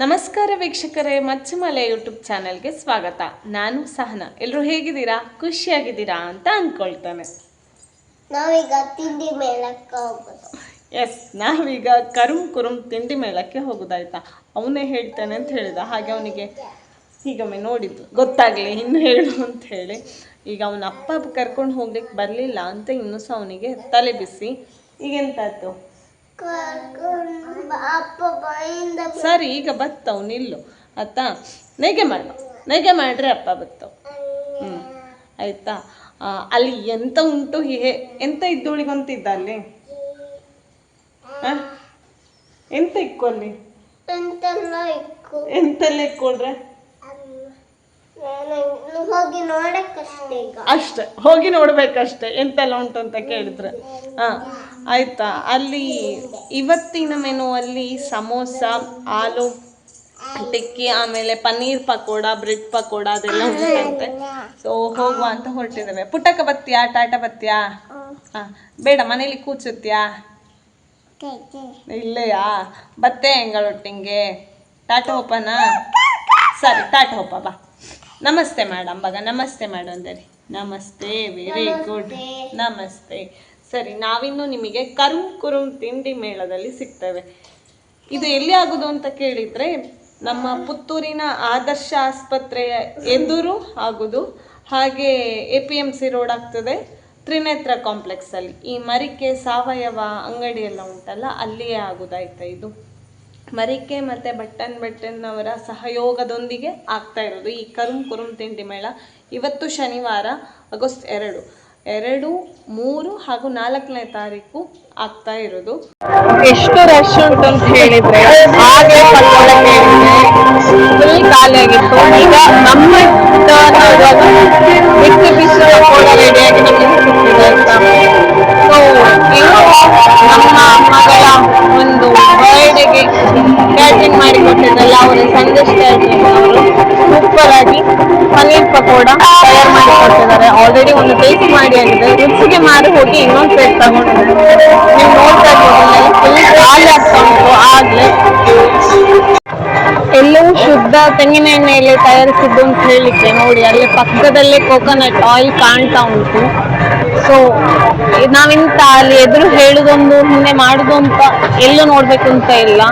ನಮಸ್ಕಾರ ವೀಕ್ಷಕರೇ ಮಚ್ಚಮಲೆ ಯೂಟ್ಯೂಬ್ ಚಾನೆಲ್ಗೆ ಸ್ವಾಗತ. ನಾನು ಸಹನ. ಎಲ್ಲರೂ ಹೇಗಿದ್ದೀರಾ? ಖುಷಿಯಾಗಿದ್ದೀರಾ ಅಂತ ಅಂದ್ಕೊಳ್ತಾನೆ ನಾವೀಗ ತಿಂಡಿ ಮೇಳಕ್ಕೆ ಹೋಗೋದು. ಎಸ್ ನಾವೀಗ ಕರುಂ ಕುರುಮ್ ತಿಂಡಿ ಮೇಳಕ್ಕೆ ಹೋಗೋದಾಯ್ತಾ? ಅವನೇ ಹೇಳ್ತಾನೆ ಅಂತ ಹೇಳಿದ. ಹಾಗೆ ಅವನಿಗೆ ಹೀಗೊಮ್ಮೆ ನೋಡಿದ್ದು. ಗೊತ್ತಾಗಲಿ ಇನ್ನು ಹೇಳು ಅಂತ ಹೇಳಿ. ಈಗ ಅವನ ಅಪ್ಪ ಕರ್ಕೊಂಡು ಹೋಗ್ಲಿಕ್ಕೆ ಬರಲಿಲ್ಲ ಅಂತ ಇನ್ನೂ ಸಹ ಅವನಿಗೆ ತಲೆ ಬಿಸಿ. ಈಗೆಂತಾಯ್ತು? ಸರಿ ಈಗ ಬತ್ತವ್ ನಿಲ್ಲು. ಆಯ್ತಾ? ನೆಗೆ ಮಾಡು ನೈಗೆ ಮಾಡ್ರೆ ಅಪ್ಪ ಬತ್ತವ್. ಹ್ಞೂ ಆಯ್ತಾ? ಅಲ್ಲಿ ಎಂತ ಉಂಟು ಹೇ ಎಂತ ಇದ್ದೋಳಿಗಂತಿದ್ದ ಅಲ್ಲಿ? ಎಂತ ಇಕ್ಕು ಅಲ್ಲಿ? ಎಂತೆಲ್ಲ ಇಕ್ಕು ಎಂತೆಲ್ಲ ಇಕ್ಕೊಳ್ರೆ ನಾನು ಇನ್ನು ಅಷ್ಟೆ, ಹೋಗಿ ನೋಡ್ಬೇಕಷ್ಟೆ, ಎಂತೆಲ್ಲ ಉಂಟು ಅಂತ ಕೇಳಿದ್ರೆ. ಹಾ, ಆಯ್ತಾ? ಅಲ್ಲಿ ಇವತ್ತಿನ ಮೆನು ಅಲ್ಲಿ ಸಮೋಸ, ಆಲೂ, ಟಿಕ್ಕಿ, ಆಮೇಲೆ ಪನ್ನೀರ್ ಪಕೋಡ, ಬ್ರೆಡ್ ಪಕೋಡ ಅದೆಲ್ಲ ಉಂಟಂತೆ. ಸೊ ಹೋಗುವ ಅಂತ ಹೊರಟಿದ್ದೇವೆ. ಪುಟ್ಟಕ್ಕ ಬತ್ತೀಯಾ, ಟಾಟಾ ಬತ್ತಿಯಾ? ಹಾಂ, ಬೇಡ, ಮನೇಲಿ ಕೂಚುತ್ತೀಯಾ ಇಲ್ಲೆಯಾ? ಬತ್ತೆ ಹೆಂಗಳೊಟ್ಟಿಂಗೆ? ಟಾಟಾ ಹೋಪನಾ ಸರಿ, ಟಾಟಾ ಹೋಪ ಬಾ. ನಮಸ್ತೆ ಮೇಡಮ್ ಬಗ ನಮಸ್ತೆ ಮಾಡು ಅಂದರೆ ನಮಸ್ತೆ ವೆರಿ ಗುಡ್ ನಮಸ್ತೆ. ಸರಿ ನಾವಿನ್ನು ನಿಮಗೆ ಕರುಮ್ ಕುರುಮ್ ತಿಂಡಿ ಮೇಳದಲ್ಲಿ ಸಿಗ್ತೇವೆ. ಇದು ಎಲ್ಲಿ ಆಗುದು ಅಂತ ಕೇಳಿದ್ರೆ ನಮ್ಮ ಪುತ್ತೂರಿನ ಆದರ್ಶ ಆಸ್ಪತ್ರೆಯ ಎದುರು ಆಗುದು. ಹಾಗೆ A P M C road ಆಗ್ತದೆ ತ್ರಿನೇತ್ರ ಕಾಂಪ್ಲೆಕ್ಸಲ್ಲಿ. ಈ ಮರಿಕೆ ಸಾವಯವ ಅಂಗಡಿ ಎಲ್ಲ ಉಂಟಲ್ಲ ಅಲ್ಲಿಯೇ ಆಗುದಾಯ್ತಾ ಇದು? ಮರಿಕೆ ಮತ್ತು ಬಟ್ಟನ್ ಅವರ ಸಹಯೋಗದೊಂದಿಗೆ ಆಗ್ತಾ ಇರೋದು. ಈ ಕರುಮ್ ಕುರುಂ ತಿಂಡಿ ಮೇಳ ಇವತ್ತು ಶನಿವಾರ, ಆಗಸ್ಟ್ ಎರಡು. ಎರಡು, ಮೂರು ಹಾಗೂ ನಾಲ್ಕನೇ ತಾರೀಕು ಆಗ್ತಾ ಇರೋದು. ಎಷ್ಟು ರಶ್ ಉಂಟು ಅಂತ ಹೇಳಿದ್ರೆ, ಹಾಗೆ ಫುಲ್ ಖಾಲಿ ಆಗಿತ್ತು. ಈಗ ನಮ್ಮ ಬಿಸಿಲು ಬಿಸಿ ರೆಡಿಯಾಗಿ ನಮಗೆ ಸಿಕ್ಕಿದೆ ಆಯ್ತಾ ಪಕೋಡ ತಯಾರು ಮಾಡಿ ಕೊಟ್ಟಿದ್ದಾರೆ ಆಲ್ರೆಡಿ ಒಂದು ಟೇಸ್ಟ್ ಮಾಡಿ ಆಗಿದೆ ರುಚಿಗೆ ಮಾರಿ ಹೋಗಿ ಇನ್ನೊಂದು ಪ್ಲೇಟ್ ತಗೊಂಡಿದ್ದಾರೆ ನೀವು ನೋಡ್ತಾ ಇರ್ಬೋದು ಫುಲ್ ಖಾಲಿ ಆಗ್ತಾ ಉಂಟು ಆಗ್ಲೇ ಎಲ್ಲವೂ ಶುದ್ಧ ತೆಂಗಿನ ಎಣ್ಣೆಯಲ್ಲಿ ತಯಾರಿಸಿದ್ದು ಅಂತ ಹೇಳಿದ್ರೆ ನೋಡಿ, ಅಲ್ಲಿ ಪಕ್ಕದಲ್ಲೇ ಕೋಕೋನಟ್ ಆಯಿಲ್ ಕಾಣ್ತಾ ಉಂಟು. ಸೊ ನಾವಿಂತ ಅಲ್ಲಿ ಎದುರು ಹೇಳುದೊಂದು, ಹಿಂದೆ ಮಾಡುದು ಅಂತ ಎಲ್ಲೂ ನೋಡ್ಬೇಕು ಅಂತ ಇಲ್ಲ.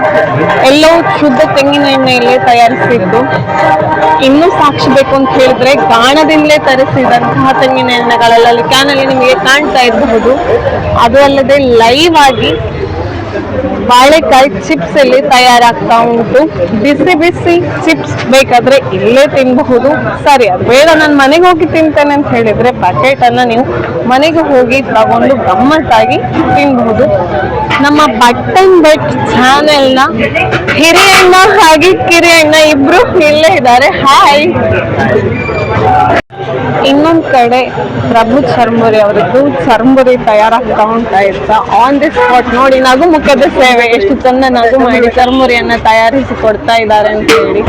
ಎಲ್ಲವೂ ಶುದ್ಧ ತೆಂಗಿನ ಎಣ್ಣೆಯಲ್ಲೇ ತಯಾರಿಸಿದ್ದು. ಇನ್ನೂ ಸಾಕ್ಷಿ ಬೇಕು ಅಂತ ಹೇಳಿದ್ರೆ ಗಾಣದಿಂದಲೇ ತರಿಸಿದಂತಹ ತೆಂಗಿನ ಎಣ್ಣೆಗಳೆಲ್ಲ. ಅಲ್ಲಿ ಕ್ಯಾನಲ್ಲಿ ನಿಮಗೆ ಕಾಣ್ತಾ ಇರಬಹುದು. ಅದು ಅಲ್ಲದೆ ಲೈವ್ ಆಗಿ ಬಾಳೆಕಾಯಿ ಚಿಪ್ಸ್ ಇಲ್ಲಿ ತಯಾರಾಗ್ತಾ ಉಂಟು. ಬಿಸಿ ಬಿಸಿ ಚಿಪ್ಸ್ ಬೇಕಾದ್ರೆ ಇಲ್ಲೇ ತಿನ್ನಬಹುದು ಸರಿ, ಅದು ಬೇಡ, ನಾನು ಮನೆಗೆ ಹೋಗಿ ತಿಂತೇನೆ ಅಂತ ಹೇಳಿದ್ರೆ ಬಕೆಟ್ ಅನ್ನ ನೀವು ಮನೆಗೆ ಹೋಗಿ ತಗೊಂಡು ಗಮ್ಮತ್ತಾಗಿ ತಿನ್ಬಹುದು. ನಮ್ಮ ಬಟ್ಟನ್ ಬಟ್ ಚಾನೆಲ್ನ ಹಿರಿಯಣ್ಣ ಹಾಗೆ ಕಿರಿಯಣ್ಣ ಇಬ್ರು ಇಲ್ಲೇ ಇದ್ದಾರೆ. ಹಾಯ್ ಇನ್ನೊಂದ್ ಕಡೆ ಪ್ರಭು ಚರ್ಮುರಿ ಅವರದ್ದು ಚರ್ಮುರಿ ತಯಾರಾಗ್ತಾ ಉಂಟಾ ಇರ್ತಾ. ಆನ್ ದಿ ಸ್ಪಾಟ್ ನೋಡಿ ನಗು ಮುಖದ ಸೇವೆ ಎಷ್ಟು ಚಂದ ನಗು ಮಾಡಿ ಚರ್ಮುರಿಯನ್ನ ತಯಾರಿಸಿ ಕೊಡ್ತಾ ಇದ್ದಾರೆ ಅಂತ ಹೇಳಿ.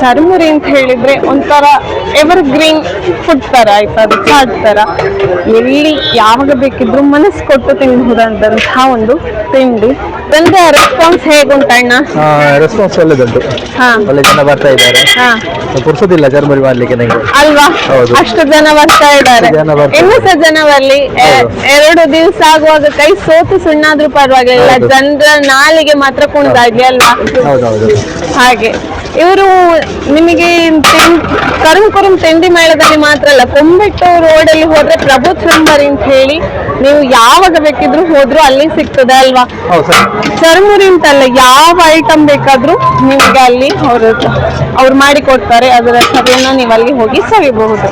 ಚರ್ಮುರಿ ಅಂತ ಹೇಳಿದ್ರೆ ಒಂಥರ ಎವರ್ ಗ್ರೀನ್ ಫುಡ್ ತರ ಆಯ್ತಾ ಅದು ಚಾಟ್ ತರ. ಎಲ್ಲಿ ಯಾವಾಗ ಬೇಕಿದ್ರು ಮನಸ್ಸು ಕೊಟ್ಟು ತಿನ್ಬಹುದಂತಹ ಒಂದು ತಿಂಡಿ. ತಂದೆ ರೆಸ್ಪಾನ್ಸ್ ಹೇಗುಂಟಣ್ಣ ರೆಸ್ಪಾನ್ಸ್ ಒಳ್ಳೆದುಂಟು. ಹಾ. ಒಳ್ಳೆ ಜನ ಬರ್ತಾ ಇದ್ದಾರೆ. ಹಾ. ಪುರ್ಸೋದಿಲ್ಲ ಜರ್ಮರಿ ಮಾಡ್ಲಿಕ್ಕೆ ನಂಗೆ. ಅಲ್ವಾ? ಹೌದು. ಅಷ್ಟು ಜನ ಬರ್ತಾ ಇದ್ದಾರೆ ಅಷ್ಟು ಜನ. ಇನ್ನು ಸಹ ಜನ ಬರ್ಲಿ ಎ- ಎರಡು ದಿವಸ ಆಗುವಾಗ ಕೈ ಸೋತು ಸುಣ್ಣಾದ್ರೂ ಪರವಾಗಿಲ್ಲ ಹೌದು. ಜನರ ನಾಲಿಗೆ ಮಾತ್ರ ಕುಣಿದಾಗ್ಲಿ ಅಲ್ವಾ? ಹೌದೌದು. ಹಾಗೆ. ಇವರು ನಿಮಗೆ ಕರುಮ್ ಕುರುಮ್ ತಿಂಡಿ ಮೇಳದಲ್ಲಿ ಮಾತ್ರ ಅಲ್ಲ ಕೊಂಬೆಟ್ಟು ರೋಡ್ ಅಲ್ಲಿ ಹೋದ್ರೆ ಪ್ರಭು ಚಂಬರಿ ಅಂತ ಹೇಳಿ ನೀವು ಯಾವಾಗ ಬೇಕಿದ್ರು ಹೋದ್ರು ಅಲ್ಲಿ ಸಿಗ್ತದೆ ಅಲ್ವಾ? ಹೌದು ಸರ್. ಚರ್ಮುರಿ ಅಂತಲ್ಲ ಯಾವ ಐಟಮ್ ಬೇಕಾದ್ರೂ ನಿಮಗೆ ಅಲ್ಲಿ ಅವರು ಅವ್ರು ಮಾಡಿ ಕೊಡ್ತಾರೆ, ಅದರ ಸವಿಯನ್ನ ನೀವು ಅಲ್ಲಿ ಹೋಗಿ ಸವಿಬಹುದು.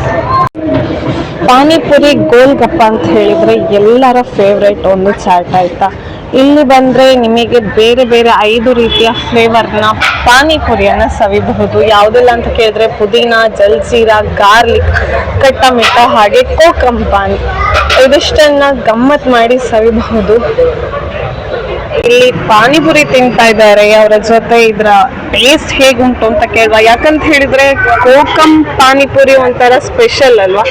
ಪಾನಿಪುರಿ ಗೋಲ್ಗಪ್ಪ ಅಂತ ಹೇಳಿದ್ರೆ ಎಲ್ಲರ ಫೇವ್ರೇಟ್ ಒಂದು ಚಾಟ್ ಆಯ್ತಾ? ಇಲ್ಲಿ ಬಂದ್ರೆ ನಿಮಗೆ ಬೇರೆ ಬೇರೆ ಐದು ರೀತಿಯ ಫ್ಲೇವರ್ನ ಪಾನಿಪುರಿಯನ್ನ ಸವಿಬಹುದು. ಯಾವುದೆಲ್ಲ ಅಂತ ಕೇಳಿದ್ರೆ ಪುದೀನ, ಜಲ್ಜೀರಾ, ಗಾರ್ಲಿಕ್ ಕಟ್ಟ ಮಿಟ್ಟ ಹಾಗೆ ಕೋಕಂ ಪಾನಿ ಇದಿಷ್ಟನ್ನ ಗಮ್ಮತ್ ಮಾಡಿ ಸವಿಬಹುದು. ಇಲ್ಲಿ ಪಾನಿಪುರಿ ತಿಂತಾ ಇದ್ದಾರೆ, ಅವರ ಜೊತೆ ಇದ್ರ ಟೇಸ್ಟ್ ಹೇಗುಂಟು ಅಂತ ಕೇಳುವ. ಯಾಕಂತ ಹೇಳಿದ್ರೆ ಕೋಕಂ ಪಾನಿಪುರಿ ಒಂಥರ ಸ್ಪೆಷಲ್ ಅಲ್ವಾ?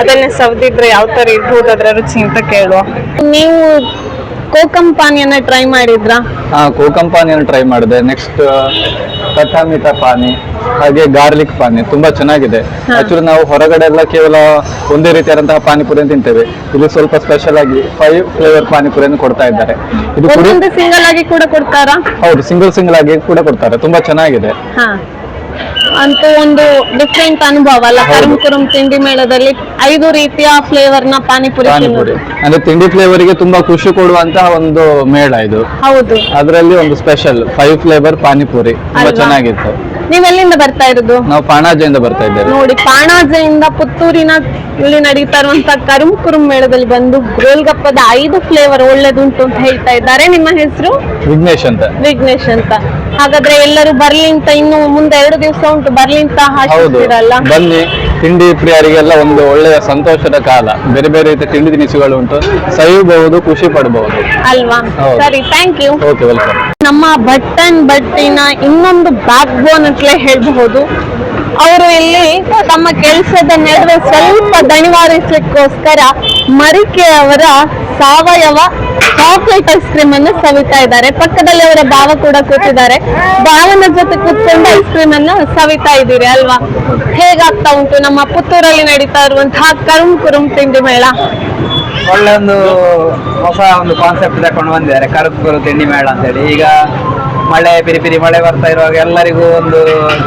ಅದನ್ನೇ ಸವದಿದ್ರೆ ಯಾವ ತರ ಇರ್ಬೋದು ಅದರ ರುಚಿ ಅಂತ ಕೇಳುವ. ನೀವು ಕೋಕಂ ಪಾನಿಯನ್ನ ಟ್ರೈ ಮಾಡಿದ್ರಾ? ಹಾ ಕೋಕಂ ಪಾನಿಯನ್ನ ಟ್ರೈ ಮಾಡಿದೆ ನೆಕ್ಸ್ಟ್ ಕಥಾಮಿತ ಪಾನಿ ಹಾಗೆ ಗಾರ್ಲಿಕ್ ಪಾನಿ ತುಂಬಾ ಚೆನ್ನಾಗಿದೆ. ಆಕ್ಚುಲಿ ನಾವು ಹೊರಗಡೆ ಎಲ್ಲ ಕೇವಲ ಒಂದೇ ರೀತಿಯಾದಂತಹ ಪಾನಿಪುರಿ ತಿಂತೇವೆ. ಇಲ್ಲಿ ಸ್ವಲ್ಪ ಸ್ಪೆಷಲ್ ಆಗಿ ಫೈವ್ ಫ್ಲೇವರ್ ಪಾನಿಪುರಿಯನ್ನು ಕೊಡ್ತಾ ಇದ್ದಾರೆ. ಇದು ಕುಡಿ ಒಂದೊಂದು ಸಿಂಗಲ್ ಆಗಿ ಕೂಡ ಕೊಡ್ತಾರಾ? ಹೌದು ಸಿಂಗಲ್ ಸಿಂಗಲ್ ಆಗಿ ಕೂಡ ಕೊಡ್ತಾರೆ. ತುಂಬಾ ಚೆನ್ನಾಗಿದೆ. ಹಾ. ಅಂತೂ ಒಂದು ಡಿಫ್ರೆಂಟ್ ಅನುಭವ ಅಲ್ಲ. ಕರುಮ್ ಕುರುಮ್ ತಿಂಡಿ ಮೇಳದಲ್ಲಿ ಐದು ರೀತಿಯ ಫ್ಲೇವರ್ನ ಪಾನಿಪುರಿ ಅಂದ್ರೆ ತಿಂಡಿ ಫ್ಲೇವರಿಗೆ ತುಂಬಾ ಖುಷಿ ಕೊಡುವಂತಹ ಒಂದು ಮೇಳ ಇದು. ಹೌದು. ಅದರಲ್ಲಿ ಒಂದು ಸ್ಪೆಷಲ್ ಫೈವ್ ಫ್ಲೇವರ್ ಪಾನಿಪುರಿ. ತುಂಬಾ ಅಲ್ವಾ? ಚೆನ್ನಾಗಿತ್ತು. ನೀವೆಲ್ಲಿಂದ ಬರ್ತಾ ಇರೋದು? ನಾವು ಪಾಣಾಜೆಯಿಂದ ಬರ್ತಾ ಇದ್ದೇವೆ. ನೋಡಿ ಪಾಣಾಜೆಯಿಂದ ಪುತ್ತೂರಿನ ಇಲ್ಲಿ ನಡೀತಾ ಇರುವಂತ ಕರುಮ್ ಕುರುಮ್ ಮೇಳದಲ್ಲಿ ಬಂದು ಗೋಲ್ಗಪ್ಪದ ಐದು ಫ್ಲೇವರ್ ಒಳ್ಳೇದುಂಟು ಅಂತ ಹೇಳ್ತಾ ಇದ್ದಾರೆ. ನಿಮ್ಮ ಹೆಸರು? ವಿಘ್ನೇಶ್ ಅಂತ. ವಿಘ್ನೇಶ್ ಅಂತ. ಹಾಗಾದ್ರೆ ಎಲ್ಲರೂ ಬರ್ಲಿ ಅಂತ ಇನ್ನು ಮುಂದೆ ಎರಡು ದಿವಸ ಉಂಟು ಬರ್ಲಿ ಅಂತ ಹಾಕಿರಲ್ಲ ಬನ್ನಿ ತಿಂಡಿ ಪ್ರಿಯರಿಗೆಲ್ಲ ಒಂದು ಒಳ್ಳೆಯ ಸಂತೋಷದ ಕಾಲ. ಬೇರೆ ಬೇರೆ ರೀತಿಯ ತಿಂಡಿ ತಿನಿಸುಗಳು ಉಂಟು. ಸವಿಬಹುದು ಖುಷಿ ಪಡಬಹುದು. ಅಲ್ವಾ? ಹೌದು. ಸರಿ ಥ್ಯಾಂಕ್ ಯು ಓಕೆ ವೆಲ್ಕಮ್ ನಮ್ಮ ಬಟ್ಟನ್ ಬಟ್ಟಿನ ಇನ್ನೊಂದು ಬ್ಯಾಕ್ ಬೋನ್ ಅಂತಲೇ ಹೇಳಬಹುದು. ಅವರು ಇಲ್ಲಿ ತಮ್ಮ ಕೆಲಸದ ನಡುವೆ ಸ್ವಲ್ಪ ದಣಿವಾರಿಸಲಿಕ್ಕೋಸ್ಕರ ಮರಿಕೆ ಅವರ ಸಾವಯವ ಚಾಕ್ಲೇಟ್ ಐಸ್ ಕ್ರೀಮ್ ಅನ್ನು ಸವಿತಾ ಇದ್ದಾರೆ. ಪಕ್ಕದಲ್ಲಿ ಅವರ ಭಾವ ಕೂಡ ಕೂತಿದ್ದಾರೆ. ಭಾವನ ಜೊತೆ ಕೂತ್ಕೊಂಡು ಐಸ್ ಕ್ರೀಮ್ ಅನ್ನು ಸವಿತಾ ಇದ್ದೀರಿ ಅಲ್ವಾ? ಹೇಗಾಗ್ತಾ ಉಂಟು ನಮ್ಮ ಪುತ್ತೂರಲ್ಲಿ ನಡೀತಾ ಇರುವಂತಹ ಕರುಂ ಕುರುಂ ತಿಂಡಿ ಮೇಳ? ಒಳ್ಳೆ ಒಂದು ಹೊಸ ಒಂದು ಕಾನ್ಸೆಪ್ಟ್ ತಕೊಂಡು ಬಂದಿದ್ದಾರೆ. ಕರುಕುರು ತಿಂಡಿ ಮೇಳ ಅಂತೇಳಿ. ಈಗ ಮಳೆ, ಪಿರಿ ಪಿರಿ ಮಳೆ ಬರ್ತಾ ಇರುವಾಗ ಎಲ್ಲರಿಗೂ ಒಂದು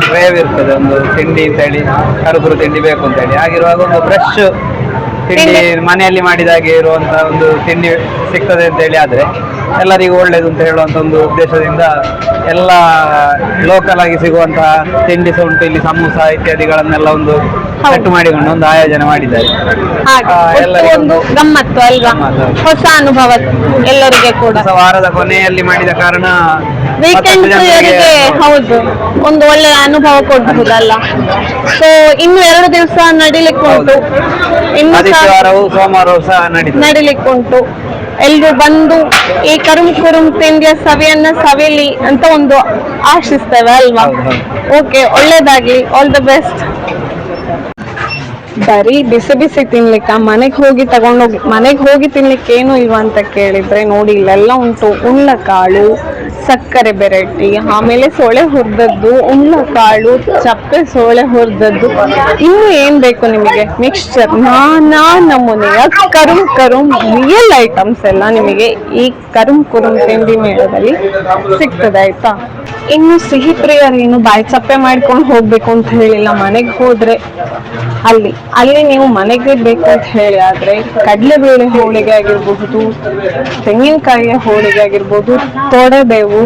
ಕ್ರೇವ್ ಇರ್ತದೆ. ಒಂದು ತಿಂಡಿ ಅಂತೇಳಿ ಕರುಕುರು ತಿಂಡಿ ಬೇಕು ಅಂತೇಳಿ ಆಗಿರುವಾಗ ಒಂದು ಫ್ರೆಶ್ ತಿಂಡಿ ಮನೆಯಲ್ಲಿ ಮನೆಯಲ್ಲಿ ಮಾಡಿದಾಗೆ ಇರುವಂತ ಒಂದು ತಿಂಡಿ ಸಿಗ್ತದೆ ಅಂತ ಹೇಳಿ ಆದ್ರೆ. ಎಲ್ಲರಿಗೂ ಒಳ್ಳೇದು ಅಂತ ಹೇಳುವಂಥ ಒಂದು ಉದ್ದೇಶದಿಂದ ಎಲ್ಲ ಲೋಕಲ್ ಆಗಿ ಸಿಗುವಂತಹ ತಿಂಡಿ ಉಂಟು ಇಲ್ಲಿ ಸಮೂಸ ಇತ್ಯಾದಿಗಳನ್ನೆಲ್ಲ ಒಂದು ಕಟ್ಟು ಮಾಡಿಕೊಂಡು ಒಂದು ಆಯೋಜನೆ ಮಾಡಿದ್ದಾರೆ. ಆ, ಎಲ್ಲರಿಗೂ ಒಂದು ಗಮ್ಮತ್ತು ಅಲ್ವಾ? ಗಮ್ಮತ್ತು. ಹೊಸ ಅನುಭವ ಎಲ್ಲರಿಗೆ ಕೂಡ. ಹೊಸ ವಾರದ ಕೊನೆಯಲ್ಲಿ ಮಾಡಿದ ಕಾರಣ ವೀಕೆಂಡ್ ಮತ್ತಷ್ಟು ಜನರಿಗೆ ಅವರಿಗೆ ಹೌದು ಒಂದು ಒಳ್ಳೆಯ ಅನುಭವ ಕೊಡಬಹುದಲ್ಲ ಸೊ ಇನ್ನು ಎರಡು ದಿವಸ ನಡಿಲಿಕ್ಕೆ ಉಂಟು ಇನ್ನು ಸಹ ಆದಿತ್ಯವಾರವೂ ಸೋಮವಾರವೂ ಸಹ ನಡೀತದೆ. ನಡಿಲಿಕ್ಕೆ ಉಂಟು ಎಲ್ರು ಬಂದು ಈ ಕರುಮ್ ಕುರುಮ್ ತಿಂಡಿಯ ಸವಿಯನ್ನ ಸವಿಲಿ ಅಂತ ಒಂದು ಆಶಿಸ್ತೇವೆ ಅಲ್ವಾ. ಓಕೆ ಒಳ್ಳೇದಾಗ್ಲಿ. ಆಲ್ ದ ಬೆಸ್ಟ್ ಬರೀ ಬಿಸಿ ಬಿಸಿ ತಿನ್ಲಿಕ್ಕ? ಮನೆಗೆ ಹೋಗಿ ತಗೊಂಡೋಗಿ, ಮನೆಗೆ ಹೋಗಿ ತಿನ್ಲಿಕ್ಕೆ ಏನು ಇಲ್ವಾ ಅಂತ ಕೇಳಿದ್ರೆ ನೋಡಿ, ಇಲ್ಲೆಲ್ಲ ಉಂಟು. ಉಳ್ಳಕಾಳು ಸಕ್ಕರೆ ಬೆರಟಿ ಆಮೇಲೆ ಸೊಳೆ ಹುರಿದದ್ದು ಉಳ್ಳಕಾಳು ಚಪ್ಪೆ ಸೊಳೆ ಹುರಿದದ್ದು. ಇನ್ನು ಏನ್ ಬೇಕು ನಿಮಗೆ? ಮಿಕ್ಸ್ಚರ್ ನಾನಾ ನಮೂನೆಯ ಕರುಮ್ ಕರುಮ್ ರಿಯಲ್ ಐಟಮ್ಸ್ ಎಲ್ಲ ನಿಮಗೆ ಈ ಕರುಮ್ ಕುರುಮ್ ತಿಂಡಿ ಮೇಳದಲ್ಲಿ ಸಿಗ್ತದೆ, ಆಯ್ತಾ? ಇನ್ನು ಸಿಹಿ ಪ್ರಿಯರೇನು ಬಾಯಿ ಚಪ್ಪೆ ಮಾಡ್ಕೊಂಡು ಹೋಗ್ಬೇಕು ಅಂತ ಹೇಳಿಲ್ಲ. ಮನೆಗೆ ಹೋದ್ರೆ ಅಲ್ಲಿ ಅಲ್ಲಿ ನೀವು ಮನೆಗೆ ಬೇಕಂತ ಅಂತ ಹೇಳಿ, ಆದ್ರೆ ಕಡಲೆಬೇಳೆ ಹೋಳಿಗೆ ಆಗಿರಬಹುದು, ತೆಂಗಿನಕಾಯಿಯ ಹೋಳಿಗೆ ಆಗಿರ್ಬೋದು, ತೊಡೆಬೇವು,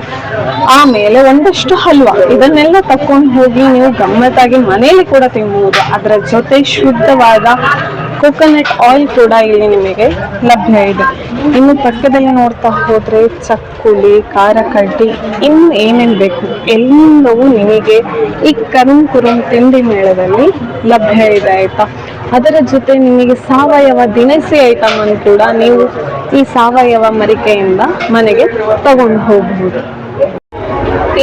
ಆಮೇಲೆ ಒಂದಷ್ಟು ಹಲ್ವಾ, ಇದನ್ನೆಲ್ಲ ತಕೊಂಡು ಹೋಗಿ ನೀವು ಗಮ್ಮತ್ತಾಗಿ ಮನೆಯಲ್ಲಿ ಕೂಡ ತಿನ್ಬಹುದು ಅದರ ಜೊತೆ ಶುದ್ಧವಾದ ಕೋಕೋನಟ್ ಆಯಿಲ್ ಕೂಡ ಇಲ್ಲಿ ನಿಮಗೆ ಲಭ್ಯ ಇದೆ. ಇನ್ನು ಪಕ್ಕದಲ್ಲಿ ನೋಡ್ತಾ ಹೋದ್ರೆ ಚಕ್ಕುಲಿ, ಖಾರ ಕಡ್ಡಿ, ಇನ್ನು ಏನೇನು ಬೇಕು ಎಲ್ಲವೂ ನಿಮಗೆ ಈ ಕರುಮ್ ಕುರುಮ್ ತಿಂಡಿ ಮೇಳದಲ್ಲಿ ಲಭ್ಯ ಇದೆ ಆಯ್ತಾ? ಅದರ ಜೊತೆ ನಿಮಗೆ ಸಾವಯವ ದಿನಸಿ ಐಟಮ್ ಅನ್ನು ಕೂಡ ನೀವು ಈ ಸಾವಯವ ಮರಿಕೆಯಿಂದ ಮನೆಗೆ ತಗೊಂಡು ಹೋಗಬಹುದು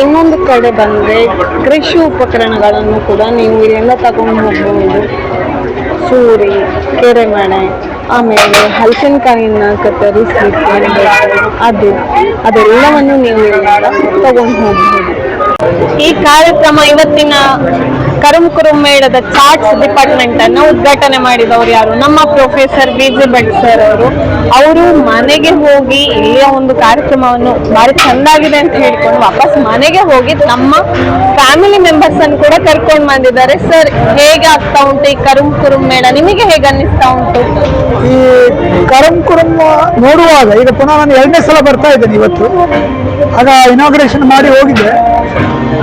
ಇನ್ನೊಂದು ಕಡೆ ಬಂದರೆ ಕೃಷಿ ಉಪಕರಣಗಳನ್ನು ಕೂಡ ನೀವು ಇಲ್ಲಿಂದ ತಗೊಂಡು ಹೋಗಬಹುದು ಸೂರಿ ಕೆರೆಮಣೆ ಆಮೇಲೆ ಹಲಸಿನಕಾಯಿನ ಬೇಕು ಅದು. ಅದೆಲ್ಲವನ್ನು ನೀವು ತಗೊಂಡು ಹೋಗಬಹುದು ಈ ಕಾರ್ಯಕ್ರಮ ಇವತ್ತಿನ ಕುರುಮ್ ಮೇಳದ ಚಾರ್ಟ್ಸ್ ಡಿಪಾರ್ಟ್ಮೆಂಟ್ ಅನ್ನು ಉದ್ಘಾಟನೆ ಮಾಡಿದವರು ಯಾರು? ನಮ್ಮ professor B G Bhat sir ಅವರು. ಅವರು ಮನೆಗೆ ಹೋಗಿ ಇಲ್ಲಿಯ ಒಂದು ಕಾರ್ಯಕ್ರಮವನ್ನು ಭಾರಿ ಚೆಂದಾಗಿದೆ ಅಂತ ಹೇಳ್ಕೊಂಡು ವಾಪಸ್ ಮನೆಗೆ ಹೋಗಿ ನಮ್ಮ ಫ್ಯಾಮಿಲಿ ಮೆಂಬರ್ಸ್ ಅನ್ನು ಕೂಡ ಕರ್ಕೊಂಡು ಬಂದಿದ್ದಾರೆ. ಸರ್ ಹೇಗೆ ಆಗ್ತಾ ಉಂಟು ಈ ಕರುಮ್ ಕುರುಮ್ ಮೇಳ ನಿಮಗೆ ಹೇಗೆ ಅನ್ನಿಸ್ತಾ ಉಂಟು? ಈ ಕರಂ ಕುರುಂ ನೋಡುವಾಗ ಈಗ ಪುನಃ ನಾನು ಎರಡನೇ ಸಲ ಬರ್ತಾ ಇದ್ದೇನೆ ಇವತ್ತು. ಆಗ ಇನಾಗ್ರೇಷನ್ ಮಾಡಿ ಹೋಗಿದ್ದೆ.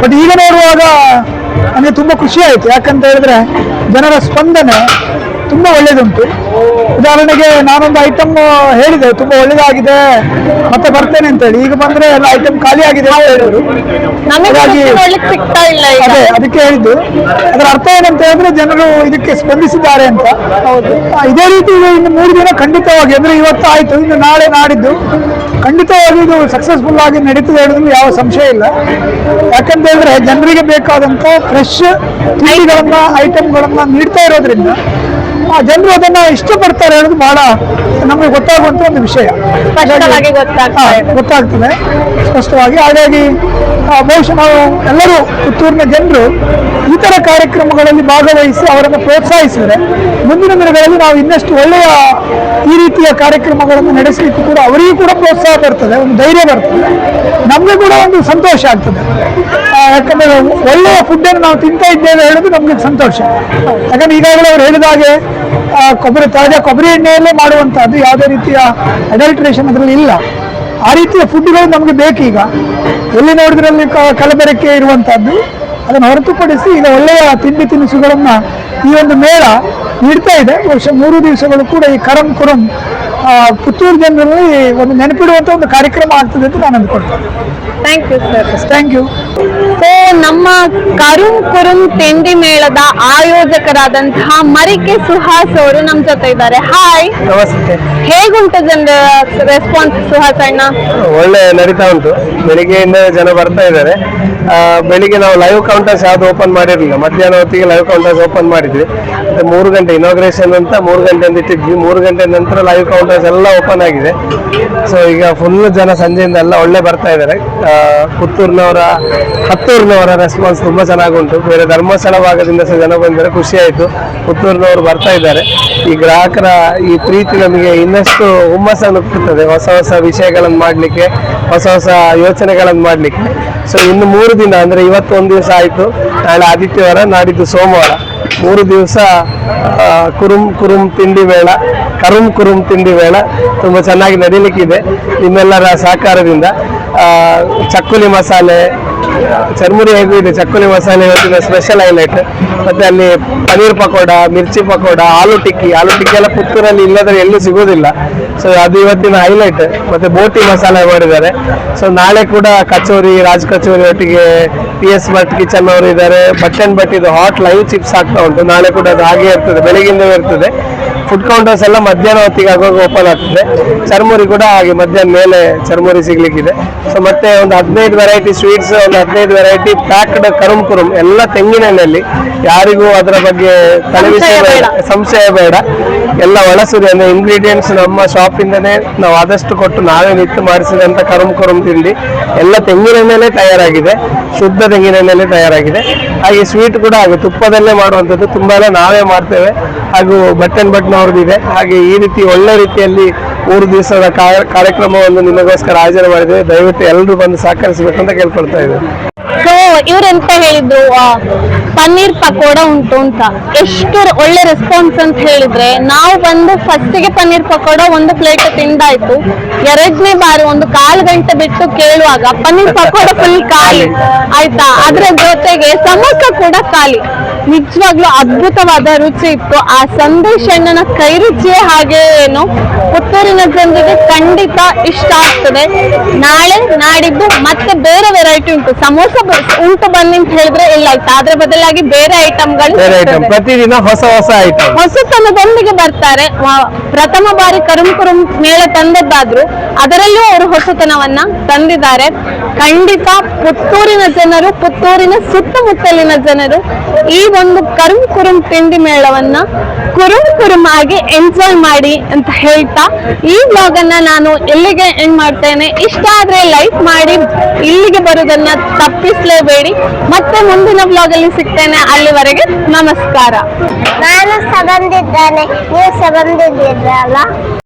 ಬಟ್ ಈಗ ನೋಡುವಾಗ ನನಗೆ ತುಂಬ ಖುಷಿ ಆಯಿತು. ಯಾಕಂತ ಹೇಳಿದ್ರೆ ಜನರ ಸ್ಪಂದನೆ ತುಂಬ ಒಳ್ಳೆಯದುಂಟು ಉದಾಹರಣೆಗೆ ನಾನೊಂದು ಐಟಮ್ ಹೇಳಿದೆ ತುಂಬ ಒಳ್ಳೆಯದಾಗಿದೆ ಮತ್ತೆ ಬರ್ತೇನೆ ಅಂತೇಳಿ. ಈಗ ಬಂದರೆ ಎಲ್ಲ ಐಟಮ್ ಖಾಲಿ ಆಗಿದೆ ಅಂತ ಹೇಳಿದ್ರು. ಹಾಗಾಗಿ ಅದೇ ಅದಕ್ಕೆ ಹೇಳಿದ್ದು. ಅದರ ಅರ್ಥ ಏನಂತ ಹೇಳಿದ್ರೆ ಜನರು ಇದಕ್ಕೆ ಸ್ಪಂದಿಸಿದ್ದಾರೆ ಅಂತ. ಹೌದು. ಇದೇ ರೀತಿ ಇನ್ನು ಮೂರು ದಿನ ಖಂಡಿತವಾಗಿ ಅಂದ್ರೆ ಇವತ್ತು ಆಯ್ತು ಇನ್ನು ನಾಳೆ ನಾಡಿದ್ದು. ಖಂಡಿತವಾಗಿ ಇದು ಸಕ್ಸಸ್ಫುಲ್ ಆಗಿ ನಡೀತದೆ ಹೇಳೋದ್ರಲ್ಲಿ ಯಾವ ಸಂಶಯ ಇಲ್ಲ. ಯಾಕಂತ ಹೇಳಿದ್ರೆ ಜನರಿಗೆ ಬೇಕಾದಂತ ಫ್ರೆಶ್ ತಿಂಡಿಗಳನ್ನ ಐಟಮ್ಗಳನ್ನ ನೀಡ್ತಾ ಇರೋದ್ರಿಂದ ಆ ಜನರು ಅದನ್ನ ಇಷ್ಟಪಡ್ತಾರೆ ಅನ್ನೋದು ಬಹಳ ನಮಗೆ ಗೊತ್ತಾಗುವಂತ ಒಂದು ವಿಷಯ. ಗೊತ್ತಾಗ್ತದೆ. ಸ್ಪಷ್ಟವಾಗಿ ಹಾಗಾಗಿ ಬಹುಶಃ ನಾವು ಎಲ್ಲರೂ ಪುತ್ತೂರಿನ ಜನರು ಇತರ ತರ ಕಾರ್ಯಕ್ರಮಗಳಲ್ಲಿ ಭಾಗವಹಿಸಿ ಅವರನ್ನು ಪ್ರೋತ್ಸಾಹಿಸಿದರೆ ಮುಂದಿನ ದಿನಗಳಲ್ಲಿ ನಾವು ಇನ್ನಷ್ಟು ಒಳ್ಳೆಯ ಈ ರೀತಿಯ ಕಾರ್ಯಕ್ರಮಗಳನ್ನು ನಡೆಸಲಿಕ್ಕೆ ಕೂಡ ಅವರಿಗೂ ಕೂಡ ಪ್ರೋತ್ಸಾಹ ಬರ್ತದೆ ಒಂದು ಧೈರ್ಯ ಬರ್ತದೆ. ನಮಗೆ ಕೂಡ ಒಂದು ಸಂತೋಷ ಆಗ್ತದೆ. ಯಾಕಂದ್ರೆ ಒಳ್ಳೆಯ ಫುಡ್ ಅನ್ನು ನಾವು ತಿಂತಾ ಇದ್ದೇವೆ ಹೇಳೋದು ನಮಗೆ ಸಂತೋಷ. ಯಾಕಂದ್ರೆ ಈಗಾಗಲೇ ಅವರು ಹೇಳಿದ ಹಾಗೆ ಆ, ಕೊಬ್ಬರಿ ತಾಜಾ ಕೊಬ್ಬರಿ ಎಣ್ಣೆಯಲ್ಲೇ ಮಾಡುವಂಥದ್ದು ಯಾವುದೇ ರೀತಿಯ ಅಡಲ್ಟ್ರೇಷನ್ ಅದರಲ್ಲಿ ಇಲ್ಲ. ಆ ರೀತಿಯ ಫುಡ್ಗಳು ನಮಗೆ ಬೇಕೀಗ. ಎಲ್ಲಿ ನೋಡಿದ್ರಲ್ಲಿ ಕಲಬೆರಕೆ ಇರುವಂಥದ್ದು ಅದನ್ನು ಹೊರತುಪಡಿಸಿ ಈಗ ಒಳ್ಳೆಯ ತಿಂಡಿ ತಿನಿಸುಗಳನ್ನ ಈ ಒಂದು ಮೇಳ ನೀಡ್ತಾ ಇದೆ. ವರ್ಷ ಮೂರು ದಿವಸಗಳು ಕೂಡ ಈ ಕರಂ ಕುರಂ ಪುತ್ತೂರು ಜನರಲ್ಲಿ ಒಂದು ನೆನಪಿಡುವಂಥ ಒಂದು ಕಾರ್ಯಕ್ರಮ ಆಗ್ತದೆ ಅಂತ ನಾನು ಅಂದ್ಕೊಳ್ತೇನೆ. Thank you sir thank you ನಮ್ಮ ಕರುಂ ಕುರುಂ ತಿಂಡಿ ಮೇಳದ ಆಯೋಜಕರಾದಂತಹ ಮರಿಕೆ ಸುಹಾಸ್ ಅವರು ನಮ್ ಜೊತೆ ಇದ್ದಾರೆ. ಹಾಯ್ ನಮಸ್ತೆ. ಹೇಗುಂಟು ಜನರ ರೆಸ್ಪಾನ್ಸ್ ಸುಹಾಸ್ ಅಣ್ಣ? ಒಳ್ಳೆ ನಡೀತಾ ಉಂಟು. ಬೆಳಿಗ್ಗೆಯಿಂದ ಜನ ಬರ್ತಾ ಇದ್ದಾರೆ. ಬೆಳಿಗ್ಗೆ ನಾವು ಲೈವ್ ಕೌಂಟರ್ಸ್ ಯಾವ್ದು ಓಪನ್ ಮಾಡಿರಲಿಲ್ಲ. ಮಧ್ಯಾಹ್ನ ಹೊತ್ತಿಗೆ ಲೈವ್ ಕೌಂಟರ್ಸ್ ಓಪನ್ ಮಾಡಿದ್ವಿ. ಮತ್ತೆ ಮೂರು ಗಂಟೆ ಇನಾಗ್ರೇಷನ್ ಅಂತ ಮೂರು ಗಂಟೆ ಅಂತ ಇಟ್ಟಿದ್ವಿ. ಮೂರು ಗಂಟೆ ನಂತರ ಲೈವ್ ಕೌಂಟರ್ಸ್ ಎಲ್ಲ ಓಪನ್ ಆಗಿದೆ. ಸೊ ಈಗ ಫುಲ್ ಜನ ಸಂಜೆಯಿಂದ ಎಲ್ಲ ಒಳ್ಳೆ ಬರ್ತಾ ಇದ್ದಾರೆ. ಪುತ್ತೂರಿನವರ, ಹತ್ತೂರಿನವರ ರೆಸ್ಪಾನ್ಸ್ ತುಂಬಾ ಚೆನ್ನಾಗುಂಟು ಬೇರೆ ಧರ್ಮಸ್ಥಳ ಭಾಗದಿಂದ ಸಹ ಜನ ಬಂದರೆ ಖುಷಿ ಆಯಿತು. ಪುತ್ತೂರಿನವರು ಬರ್ತಾ ಇದ್ದಾರೆ. ಈ ಗ್ರಾಹಕರ ಈ ಪ್ರೀತಿ ನಮಗೆ ಇನ್ನಷ್ಟು ಹುಮ್ಮಸ್ಸನ್ನು ಕೊಡ್ತದೆ. ಹೊಸ ಹೊಸ ವಿಷಯಗಳನ್ನು ಮಾಡಲಿಕ್ಕೆ, ಹೊಸ ಹೊಸ ಯೋಚನೆಗಳನ್ನು ಮಾಡಲಿಕ್ಕೆ. ಸೊ ಇನ್ನು ಮೂರು ದಿನ, ಅಂದ್ರೆ ಇವತ್ತು ಒಂದು ದಿವಸ ಆಯಿತು. ನಾಳೆ ಆದಿತ್ಯವಾರ, ನಾಡಿದ್ದು ಸೋಮವಾರ. ಮೂರು ದಿವಸ ಕುರುಂ ಕುರುಂ ತಿಂಡಿ ಮೇಳ, ಕರುಂ ಕುರುಂ ತಿಂಡಿ ಮೇಳ. ತುಂಬ ಚೆನ್ನಾಗಿ ನಡೀಲಿಕ್ಕಿದೆ. ನಿಮ್ಮೆಲ್ಲರ ಸಹಕಾರದಿಂದ. ಚಕ್ಕುಲಿ ಮಸಾಲೆ, ಚರ್ಮುರಿ ಹೇಗೂ ಇದೆ, ಚಕ್ಕುಲಿ ಮಸಾಲೆ ಇವತ್ತಿನ ಸ್ಪೆಷಲ್ ಹೈಲೈಟ್ ಮತ್ತೆ ಅಲ್ಲಿ ಪನೀರ್ ಪಕೋಡ, ಮಿರ್ಚಿ ಪಕೋಡ, ಆಲೂ ಟಿಕ್ಕಿ. ಆಲೂ ಟಿಕ್ಕಿ ಎಲ್ಲ ಪುತ್ತೂರಲ್ಲಿ ಇಲ್ಲದ್ರೆ ಎಲ್ಲೂ ಸಿಗೋದಿಲ್ಲ. ಸೊ ಅದು ಇವತ್ತಿನ ಹೈಲೈಟ್ ಮತ್ತೆ ಬೋಟಿ ಮಸಾಲೆ ಮಾಡಿದ್ದಾರೆ. ಸೊ ನಾಳೆ ಕೂಡ ಕಚೋರಿ, ರಾಜ್ ಕಚೋರಿ ಒಟ್ಟಿಗೆ ಪಿ ಎಸ್ ಭಟ್ ಕಿಚನ್ ಅವರು ಇದ್ದಾರೆ ಬಟ್ ಅಂಡ್ ಬಟ್ ಇದು ಹಾಟ್ ಲೈವ್ ಚಿಪ್ಸ್ ಆಗ್ತಾ ಉಂಟು. ನಾಳೆ ಕೂಡ ಅದು ಹಾಗೆ ಇರ್ತದೆ. ಬೆಳಗಿಂದವೇ ಇರ್ತದೆ. ಫುಡ್ ಕೌಂಟರ್ಸ್ ಎಲ್ಲ ಮಧ್ಯಾಹ್ನ ಹೊತ್ತಿಗೆ ಆಗುವಾಗ ಓಪನ್ ಆಗ್ತದೆ. ಚರ್ಮುರಿ ಕೂಡ ಹಾಗೆ ಮಧ್ಯಾಹ್ನ ಮೇಲೆ ಚರ್ಮುರಿ ಸಿಗ್ಲಿಕ್ಕಿದೆ. ಸೊ ಮತ್ತೆ ಒಂದು ಹದಿನೈದು ವೆರೈಟಿ ಸ್ವೀಟ್ಸ್ ಒಂದು ಹದಿನೈದು ವೆರೈಟಿ ಪ್ಯಾಕ್ಡ್ ಕರುಮ್ ಕುರುಮ್ ಎಲ್ಲ ತೆಂಗಿನೆಣ್ಣೆಯಲ್ಲಿ. ಯಾರಿಗೂ ಅದರ ಬಗ್ಗೆ ತಲೆಬಿಸಿ ಬೇಡ. ಸಂಶಯ ಬೇಡ. ಎಲ್ಲ ಒಳಸುರಿ ಅಂದ್ರೆ ಇಂಗ್ರೀಡಿಯೆಂಟ್ಸ್ ನಮ್ಮ ಶಾಪ್ ಇಂದನೇ ನಾವು ಆದಷ್ಟು ಕೊಟ್ಟು ನಾವೇ ನಿತ್ತು ಮಾಡಿಸಿದಂತ ಕರುಮ್ ಕುರುಮ್ ತಿಂಡಿ. ಎಲ್ಲ ತೆಂಗಿನೆಣ್ಣೆಲೆ ತಯಾರಾಗಿದೆ. ಶುದ್ಧ ತೆಂಗಿನೆಣ್ಣೆಲೆ ತಯಾರಾಗಿದೆ. ಹಾಗೆ ಸ್ವೀಟ್ ಕೂಡ ಹಾಗೆ ತುಪ್ಪದಲ್ಲೇ ಮಾಡುವಂಥದ್ದು ತುಂಬಾ ನಾವೇ ಮಾಡ್ತೇವೆ. ಹಾಗೂ ಬಟ್ಟನ್ ಅಂಡ್ ಅವ್ರದ್ದಿದೆ ಹಾಗೆ ಈ ರೀತಿ ಒಳ್ಳೆ ರೀತಿಯಲ್ಲಿ ಮೂರು ದಿವಸದ ಕಾರ್ಯಕ್ರಮವನ್ನು ನಿಮಗೋಸ್ಕರ ಆಯೋಜನೆ ಮಾಡಿದ್ದೇವೆ. ದಯವಿಟ್ಟು ಎಲ್ಲರೂ ಬಂದು ಸಹಕರಿಸಬೇಕು ಅಂತ ಕೇಳ್ಕೊಳ್ತಾ ಇದ್ದೇವೆ. ಇವ್ರೆಂತ ಹೇಳಿದ್ರು ಪನ್ನೀರ್ ಪಕೋಡ ಉಂಟು ಅಂತ. ಎಷ್ಟು ಒಳ್ಳೆ ರೆಸ್ಪಾನ್ಸ್ ಅಂತ ಹೇಳಿದ್ರೆ, ನಾವು ಬಂದು ಫಸ್ಟಿಗೆ ಪನ್ನೀರ್ ಪಕೋಡ ಒಂದು ಪ್ಲೇಟ್ ತಿಂದಾಯ್ತು. ಎರಡನೇ ಬಾರಿ ಒಂದು ಕಾಲು ಗಂಟೆ ಬಿಟ್ಟು ಕೇಳುವಾಗ, ಪನ್ನೀರ್ ಪಕೋಡ ಫುಲ್ ಖಾಲಿ. ಆಯ್ತಾ? ಅದ್ರ ಜೊತೆಗೆ ಸಮೋಸ ಕೂಡ ಖಾಲಿ. ನಿಜವಾಗ್ಲೂ ಅದ್ಭುತವಾದ ರುಚಿ ಇತ್ತು. ಆ ಸಂದೇಶ ನನ್ನ ಕೈ ರುಚಿಯೇ ಹಾಗೆ ಏನು? ಪುತ್ತೂರಿನ ಜನರಿಗೆ ಖಂಡಿತ ಇಷ್ಟ ಆಗ್ತದೆ. ನಾಳೆ ನಾಡಿದ್ದು ಮತ್ತೆ ಬೇರೆ ವೆರೈಟಿ ಉಂಟು. ಸಮೋಸ ಉಂಟು ಬನ್ನಿ ಅಂತ ಹೇಳಿದ್ರೆ ಇಲ್ಲ ಆಯ್ತು. ಅದ್ರ ಬದಲಾಗಿ ಬೇರೆ ಐಟಮ್ಗಳು ಪ್ರತಿದಿನ ಹೊಸ ಹೊಸ ಐಟಮ್ ಹೊಸತನದೊಂದಿಗೆ ಬರ್ತಾರೆ. ಪ್ರಥಮ ಬಾರಿ ಕರುಂ ಕುರುಂ ಮೇಳ ತಂದದ್ದಾದ್ರು. ಅದರಲ್ಲೂ ಅವರು ಹೊಸತನವನ್ನ ತಂದಿದ್ದಾರೆ. ಖಂಡಿತ ಪುತ್ತೂರಿನ ಜನರು ಪುತ್ತೂರಿನ ಸುತ್ತಮುತ್ತಲಿನ ಜನರು ಈ ಒಂದು ಕರುಂ ಕುರುಂ ತಿಂಡಿ ಮೇಳವನ್ನ ಕುರುಂ ಕುರುಮ್ ಆಗಿ ಎಂಜಾಯ್ ಮಾಡಿ ಅಂತ ಹೇಳ್ತಾ ಈ ಬ್ಲಾಗ್ ಅನ್ನ ನಾನು ಎಲ್ಲಿಗೆ ಎಂಡ್ ಮಾಡ್ತೇನೆ. ಇಷ್ಟ ಆದ್ರೆ ಲೈಕ್ ಮಾಡಿ, ಇಲ್ಲಿಗೆ ಬರೋದನ್ನ ತಪ್ಪಿಸ್ಲೇಬೇಡಿ. ಮತ್ತೆ ಮುಂದಿನ ಬ್ಲಾಗ್ ಅಲ್ಲಿ ಸಿಗ್ತೇನೆ. ಅಲ್ಲಿವರೆಗೆ ನಮಸ್ಕಾರ. ನಾನು ನೀವು